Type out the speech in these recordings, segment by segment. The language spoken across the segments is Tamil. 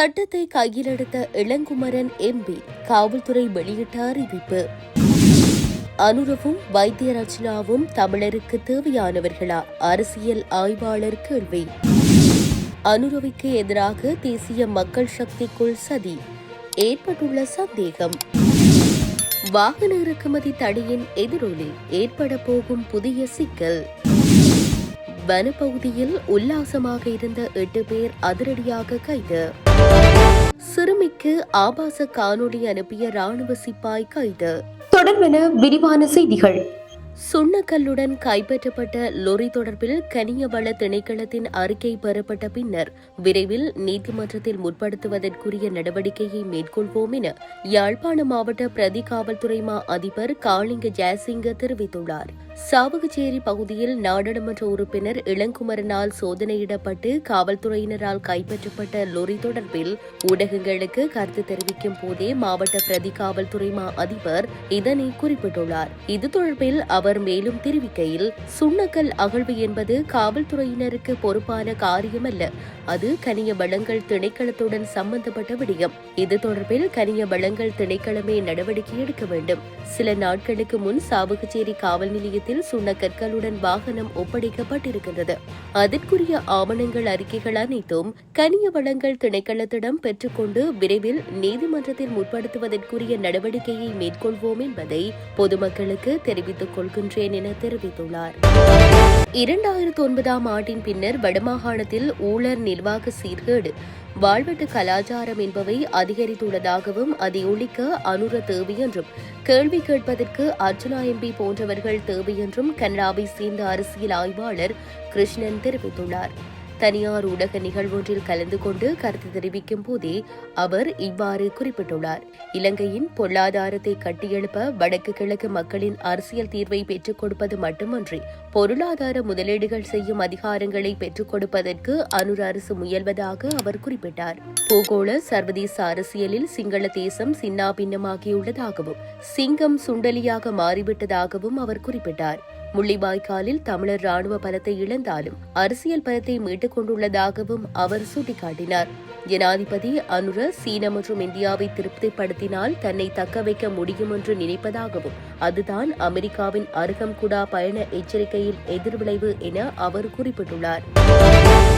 சட்டத்தை கையில் எடுத்த இளங்குமரன் எம்பி காவல்துறை வெளியிட்ட அறிவிப்பு. அனுரவும் வைத்திய ரச்சனாவும் தமிழருக்கு தேவையானவர்களா? அரசியல் ஆய்வாளர் கேள்வி. அனுரவிக்கு எதிராக தேசிய மக்கள் சக்திக்குள் சதி. ஏற்பட்டுள்ள சந்தேகம். வாகன இறக்குமதி தடையின் எதிரொலி ஏற்பட போகும் புதிய சிக்கல். வனப்பகுதியில் உல்லாசமாக இருந்த எட்டு பேர் அதிரடியாக கைது. சிறுமிக்கு ஆபாச காணொளி அனுப்பிய ராணுவ சிப்பாய் கைது. தொடர்பென விரிவான செய்திகள். சுண்ணக்கல்லுடன் கைப்பற்றப்பட்ட லொரி தொடர்பில் கனியவள திணைக்களத்தின் அறிக்கை பெறப்பட்ட பின்னர் விரைவில் நீதிமன்றத்தில் முற்படுத்துவதற்குரிய நடவடிக்கையை மேற்கொள்வோம் என யாழ்ப்பாண மாவட்ட பிரதி காவல்துறை மா அதிபர் காளிங்க ஜெயசிங்க தெரிவித்துள்ளார். சாவகச்சேரி பகுதியில் நாடாளுமன்ற உறுப்பினர் இளங்குமரனால் சோதனையிடப்பட்டு காவல்துறையினரால் கைப்பற்றப்பட்ட லொரி தொடர்பில் ஊடகங்களுக்கு கருத்து தெரிவிக்கும் போதே மாவட்ட பிரதி காவல்துறை மா அதிபர் இதனை குறிப்பிட்டுள்ளார். இது தொடர்பில் அவர் மேலும் தெரிவிக்கையில் சுண்ணக்கல் அகழ்வு என்பது காவல்துறையினருக்கு பொறுப்பான காரியமல்ல. அது கனிய வளங்கள் திணைக்களத்துடன் சம்பந்தப்பட்ட விடயம். இது தொடர்பில் கனிய வளங்கள் திணைக்களமே நடவடிக்கை எடுக்க வேண்டும். சில நாட்களுக்கு முன் சாவகச்சேரி காவல் நிலையத்தில் சுண்ணக்கற்களுடன் வாகனம் ஒப்படைக்கப்பட்டிருக்கின்றது. அதற்குரிய ஆவணங்கள் அறிக்கைகள் அனைத்தும் கனிய வளங்கள் திணைக்களத்திடம் பெற்றுக்கொண்டு விரைவில் நீதிமன்றத்தில் முற்படுத்துவதற்குரிய நடவடிக்கையை மேற்கொள்வோம் என்பதை பொதுமக்களுக்கு தெரிவித்துக் கொள்கின்றேன் என தெரிவித்துள்ளார். இரண்டாயிரத்து ஒன்பதாம் ஆண்டின் பின்னர் வடமாகாணத்தில் ஊழல் நிர்வாக சீர்கேடு வாழ்வெட்டு கலாச்சாரம் என்பவை அதிகரித்துள்ளதாகவும் அதை ஒழிக்க அனுர தேவை என்றும் கேள்வி கேட்பதற்கு அர்ஜுனா எம்பி போன்றவர்கள் தேவை என்றும் கனடாவை சேர்ந்த அரசியல் ஆய்வாளர் கிருஷ்ணன் தெரிவித்துள்ளார். தனியார் ஊடக நிகழ்வொன்றில் கலந்து கொண்டு கருத்து தெரிவிக்கும் போதே அவர் இவ்வாறு குறிப்பிட்டுள்ளார். இலங்கையின் பொருளாதாரத்தை கட்டியெழுப்ப வடக்கு கிழக்கு மக்களின் அரசியல் தீர்வை பெற்றுக் கொடுப்பது மட்டுமன்றி பொருளாதார முதலீடுகள் செய்யும் அதிகாரங்களை பெற்றுக் கொடுப்பதற்கு அனுர் அரசு முயல்வதாக அவர் குறிப்பிட்டார். பூகோள சர்வதேச அரசியலில் சிங்கள தேசம் சின்னாபின்னமாகியுள்ளதாகவும் சிங்கம் சுண்டலியாக மாறிவிட்டதாகவும் அவர் குறிப்பிட்டார். முள்ளிவாய்க்காலில் தமிழர் ராணுவ பலத்தை இழந்தாலும் அரசியல் பலத்தை மீட்டுக் கொண்டுள்ளதாகவும் அவர் சுட்டிக்காட்டினார். ஜனாதிபதி அனுர சீன மற்றும் இந்தியாவை திருப்திப்படுத்தினால் தன்னை தக்க வைக்க முடியும் என்று நினைப்பதாகவும் அதுதான் அமெரிக்காவின் அருகம்குடா பயண எச்சரிக்கையில் எதிர்விளைவு என அவர் குறிப்பிட்டுள்ளார்.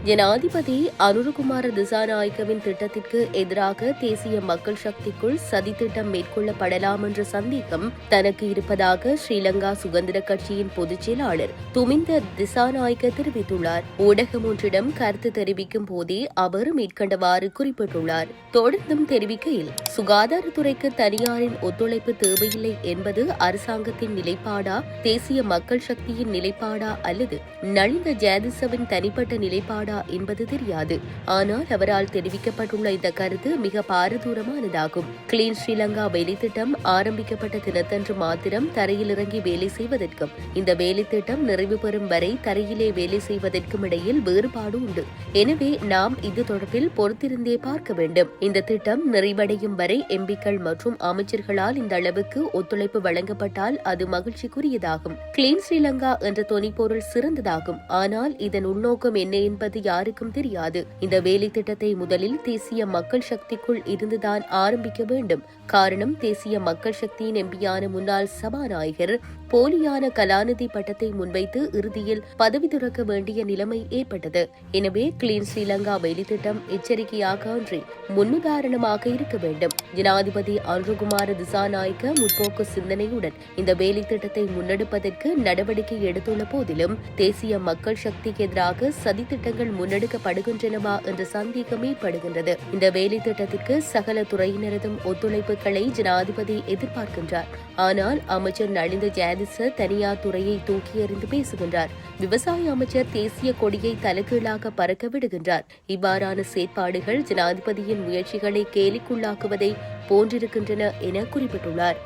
ஜனாதிபதி அனுரகுமார திசாநாயக்கவின் திட்டத்திற்கு எதிராக தேசிய மக்கள் சக்திக்குள் சதித்திட்டம் மேற்கொள்ளப்படலாம் என்ற சந்தேகம் தனக்கு இருப்பதாக ஸ்ரீலங்கா சுதந்திர கட்சியின் பொதுச் செயலாளர் துமிந்த திசாநாயக்க தெரிவித்துள்ளார். ஊடகம் ஒன்றிடம் கருத்து தெரிவிக்கும் போதே அவர் மேற்கண்டவாறு குறிப்பிட்டுள்ளார். தொடர்ந்தும் தெரிவிக்கையில் சுகாதாரத்துறைக்கு தனியாரின் ஒத்துழைப்பு தேவையில்லை என்பது அரசாங்கத்தின் நிலைப்பாடா தேசிய மக்கள் சக்தியின் நிலைப்பாடா அல்லது நலிந்த ஜெயதிசவின் தனிப்பட்ட நிலைப்பாடா என்பது தெரியாது. ஆனால் அவரால் தெரிவிக்கப்பட்டுள்ள இந்த கருத்து மிக பாரதூரமானதாகும். கிளீன் ஸ்ரீலங்கா வேலை திட்டம் ஆரம்பிக்கப்பட்ட தினத்தன்று மாத்திரம் தரையில் இறங்கி வேலை செய்வதற்கும் இந்த வேலை திட்டம் நிறைவு பெறும் வரை தரையிலே வேலை செய்வதற்கும் இடையில் வேறுபாடு உண்டு. எனவே நாம் இது தொடர்பில் பொறுத்திருந்தே பார்க்க வேண்டும். இந்த திட்டம் நிறைவடையும் வரை எம்பிக்கள் மற்றும் அமைச்சர்களால் இந்த அளவுக்கு ஒத்துழைப்பு வழங்கப்பட்டால் அது மகிழ்ச்சிக்குரியதாகும். கிளீன் ஸ்ரீலங்கா என்ற தொனிப்பொருள் சிறந்ததாகும். ஆனால் இதன் உள்நோக்கம் என்ன என்பது யாருக்கும் தெரியாது. இந்த வேலை திட்டத்தை முதலில் தேசிய மக்கள் சக்திக்குள் இருந்துதான் ஆரம்பிக்க வேண்டும். காரணம் தேசிய மக்கள் சக்தியின் எம்பியான முன்னாள் சபாநாயகர் போலியான கலாநிதி பட்டத்தை முன்வைத்து இறுதியில் பதவி துறக்க வேண்டிய நிலைமை ஏற்பட்டது. எனவே கிளீன் ஸ்ரீலங்கா வெளித்திட்டம் எச்சரிக்கையாக அன்றி முன்னுதாரணமாக இருக்க வேண்டும். ஜனாதிபதி அன்றுகுமார திசாநாயக்க முற்போக்கு சிந்தனையுடன் இந்த வேலித்திட்டத்தை முன்னெடுப்பதற்கு நடவடிக்கை எடுத்துள்ள போதிலும் தேசிய மக்கள் சக்திக்கு எதிராக சதித்திட்டங்கள் முன்னெடுக்கப்படுகின்றனவா என்ற சந்தேகம் ஏற்படுகின்றது இந்த வேலைத்திட்டத்திற்கு சகல துறையினரதும் ஒத்துழைப்புகளை ஜனாதிபதி எதிர்பார்க்கின்றார். ஆனால் அமைச்சர் நலிந்த ஜெயதிச தனியார் துறையை தூக்கி எறிந்து பேசுகின்றார். விவசாய அமைச்சர் தேசிய கொடியை தலைகீழாக பறக்க விடுகின்றார். இவ்வாறான செயற்பாடுகள் ஜனாதிபதியின் முயற்சிகளை கேலிக்குள்ளாக்குவதை போன்றிருக்கின்றன என குறிப்பிட்டுள்ளார்.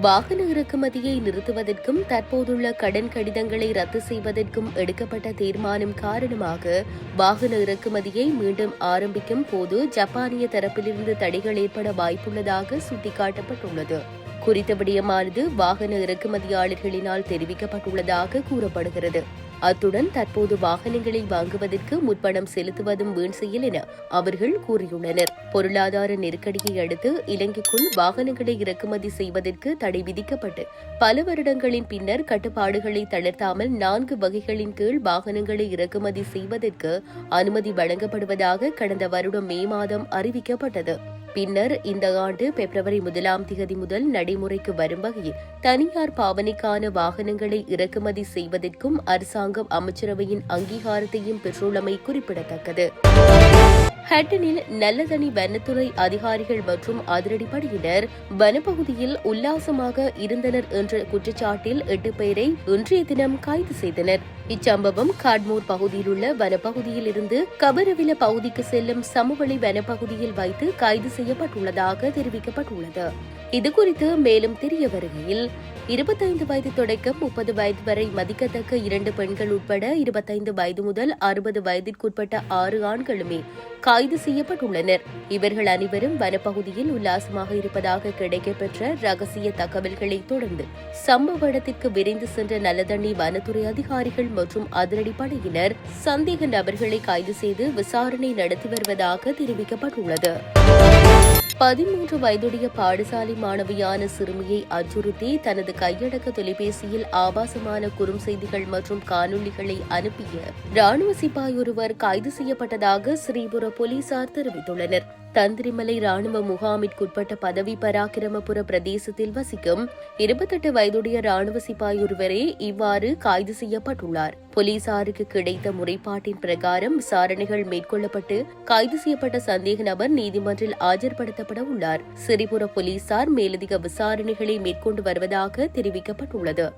வாகன இறக்குமதியை நிறுத்துவதற்கும் தற்போதுள்ள கடன் கடிதங்களை ரத்து செய்வதற்கும் எடுக்கப்பட்ட தீர்மானம் காரணமாக வாகன இறக்குமதியை மீண்டும் ஆரம்பிக்கும் போது ஜப்பானிய தரப்பிலிருந்து தடைகள் ஏற்பட வாய்ப்புள்ளதாக சுட்டிக்காட்டப்பட்டுள்ளது. குறித்த விடயமானது வாகன இறக்குமதியாளர்களினால் தெரிவிக்கப்பட்டுள்ளதாக கூறப்படுகிறது. அத்துடன் தற்போது வாகனங்களை வாங்குவதற்கு முற்பணம் செலுத்துவதும் வீண் செயல் என அவர்கள் கூறியுள்ளனர். பொருளாதார நெருக்கடியை அடுத்து இலங்கைக்குள் வாகனங்களை இறக்குமதி செய்வதற்கு தடை விதிக்கப்பட்டு பல வருடங்களின் பின்னர் கட்டுப்பாடுகளை தளர்த்தாமல் நான்கு வகைகளின் கீழ் வாகனங்களை இறக்குமதி செய்வதற்கு அனுமதி வழங்கப்படுவதாக கடந்த வருடம் மே மாதம் அறிவிக்கப்பட்டது. பின்னர் இந்த ஆண்டு பிப்ரவரி முதலாம் திகதி முதல் நடைமுறைக்கு வரும் வகையில் தனியார் பாவனைக்கான வாகனங்களை இறக்குமதி செய்வதற்கும் அரசாங்கம் அமைச்சரவையின் அங்கீகாரத்தையும் பெற்றுள்ளமை குறிப்பிடத்தக்கது. ஹட்டனில் நல்லதனி வனத்துறை அதிகாரிகள் மற்றும் அதிரடிப்படையினர் வனப்பகுதியில் உல்லாசமாக இருந்தனர் என்ற குற்றச்சாட்டில் எட்டு பேரை இன்றைய தினம் கைது செய்தனர். இச்சம்பவம் காட்மூர் பகுதியில் உள்ள வனப்பகுதியில் இருந்து கபரவில பகுதிக்கு செல்லும் சமவெளி வனப்பகுதியில் வைத்து கைது செய்யப்பட்டுள்ளதாக தெரிவிக்கப்பட்டுள்ளது. இதுகுறித்து மேலும் தெரிய வருகையில் இருபத்தைந்து வயது தொடக்கம் முப்பது வயது வரை மதிக்கத்தக்க இரண்டு பெண்கள் உட்பட இருபத்தைந்து வயது முதல் அறுபது வயதிற்குட்பட்ட ஆறு ஆண்களுமே கைது செய்யப்பட்டுள்ளனர். இவர்கள் அனைவரும் வனப்பகுதியில் உல்லாசமாக இருப்பதாக கிடைக்கப்பெற்ற ரகசிய தகவல்களை தொடர்ந்து சம்பவ இடத்திற்கு விரைந்து சென்ற நல்லதண்ணி வனத்துறை அதிகாரிகள் மற்றும் அதிரடிப்படையினர் சந்தேக நபர்களை கைது செய்து விசாரணை நடத்தி வருவதாக தெரிவிக்கப்பட்டுள்ளது. பதிமூன்று வயதுடைய பாடசாலை மாணவியான சிறுமியை அச்சுறுத்தி தனது கையடக்க தொலைபேசியில் ஆபாசமான குறும் செய்திகள் மற்றும் காணொளிகளை அனுப்பிய ராணுவ சிப்பாய் ஒருவர் கைது செய்யப்பட்டதாக ஸ்ரீபுர போலீசார் தெரிவித்துள்ளனர். தந்திரிமலை ராணுவ முகாமிற்குட்பட்ட பதவி பராக்கிரமபுர பிரதேசத்தில் வசிக்கும் இருபத்தெட்டு வயதுடைய ராணுவ சிப்பாய் ஒருவரே இவ்வாறு கைது செய்யப்பட்டுள்ளார். போலீசாருக்கு கிடைத்த முறைப்பாட்டின் பிரகாரம் விசாரணைகள் மேற்கொள்ளப்பட்டு கைது செய்யப்பட்ட சந்தேக நபர் நீதிமன்றில் ஆஜர்படுத்தப்பட உள்ளார். சிறிபுர போலீசார் மேலதிக விசாரணைகளை மேற்கொண்டு வருவதாக தெரிவிக்கப்பட்டுள்ளது.